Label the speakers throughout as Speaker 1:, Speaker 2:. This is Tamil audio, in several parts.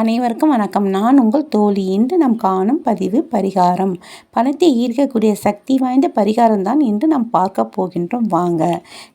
Speaker 1: அனைவருக்கும் வணக்கம். நான் உங்கள் தோழி. இன்று நாம் காணும் பதிவு பரிகாரம். பணத்தை ஈர்க்கக்கூடிய சக்தி வாய்ந்த பரிகாரம் தான் இன்று நாம் பார்க்க போகின்றோம். வாங்க.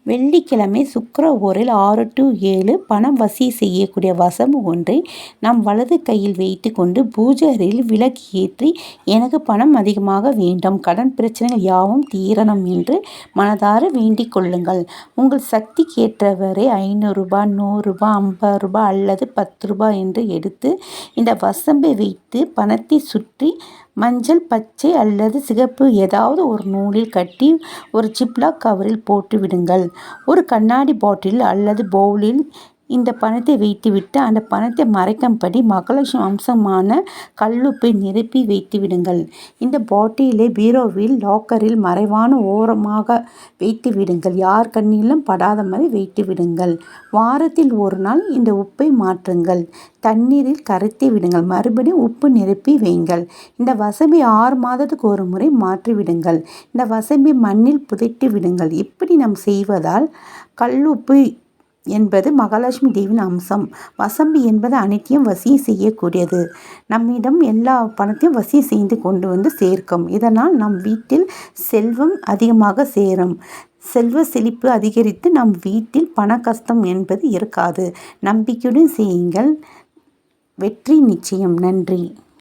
Speaker 1: வெள்ளிக்கிழமை சுக்கர ஓரில் ஆறு டு ஏழு பணம் வசி செய்யக்கூடிய வசம் ஒன்றை நாம் வலது கையில் வைத்து கொண்டு பூஜரில் விளக்கு ஏற்றி எனக்கு பணம் அதிகமாக வேண்டும். கடன் பிரச்சனைகள் யாவும் தீரணும் என்று மனதார வேண்டிக் கொள்ளுங்கள். உங்கள் சக்திக்கு ஏற்றவரை ஐநூறுரூபா நூறுரூபா ஐம்பது ரூபாய் அல்லது பத்து ரூபாய் என்று எடுத்து இந்த வசம்பை வைத்து பணத்தை சுற்றி மஞ்சள் பச்சை அல்லது சிகப்பு ஏதாவது ஒரு நூலில் கட்டி ஒரு ஜிப்லாக் கவரில் போட்டு விடுங்கள். ஒரு கண்ணாடி பாட்டில் அல்லது பவுலில் இந்த பணத்தை வைத்துவிட்டு அந்த பணத்தை மறைக்கும்படி மகாலட்சுமி அம்சமான கல்லுப்பை நிரப்பி வைத்து விடுங்கள் இந்த பாட்டிலை பீரோவில் லாக்கரில் மறைவான ஓரமாக வைத்து விடுங்கள் யார் கண்ணிலும் படாத மாதிரி வைத்து விடுங்கள் வாரத்தில் ஒரு நாள் இந்த உப்பை மாற்றுங்கள். தண்ணீரில் கரைத்து விடுங்கள். மறுபடியும் உப்பு நிரப்பி வையுங்கள் இந்த வசம்பி ஆறு மாதத்துக்கு ஒரு முறை மாற்றி விடுங்கள் இந்த வசம்பி மண்ணில் புதைத்து விடுங்கள். இப்படி நாம் செய்வதால் கல்லுப்பு என்பது மகாலட்சுமி தேவியின் அம்சம். வசம்பி என்பது அனைத்தையும் வசியம் செய்யக்கூடியது. நம்மிடம் எல்லா பணத்தையும் வசியம் செய்து கொண்டு வந்து சேர்க்கும். இதனால் நம் வீட்டில் செல்வம் அதிகமாக சேரும். செல்வ செழிப்பு அதிகரித்து நம் வீட்டில் பண கஷ்டம் என்பது இருக்காது. நம்பிக்கையுடன் செய்யுங்கள். வெற்றி நிச்சயம். நன்றி.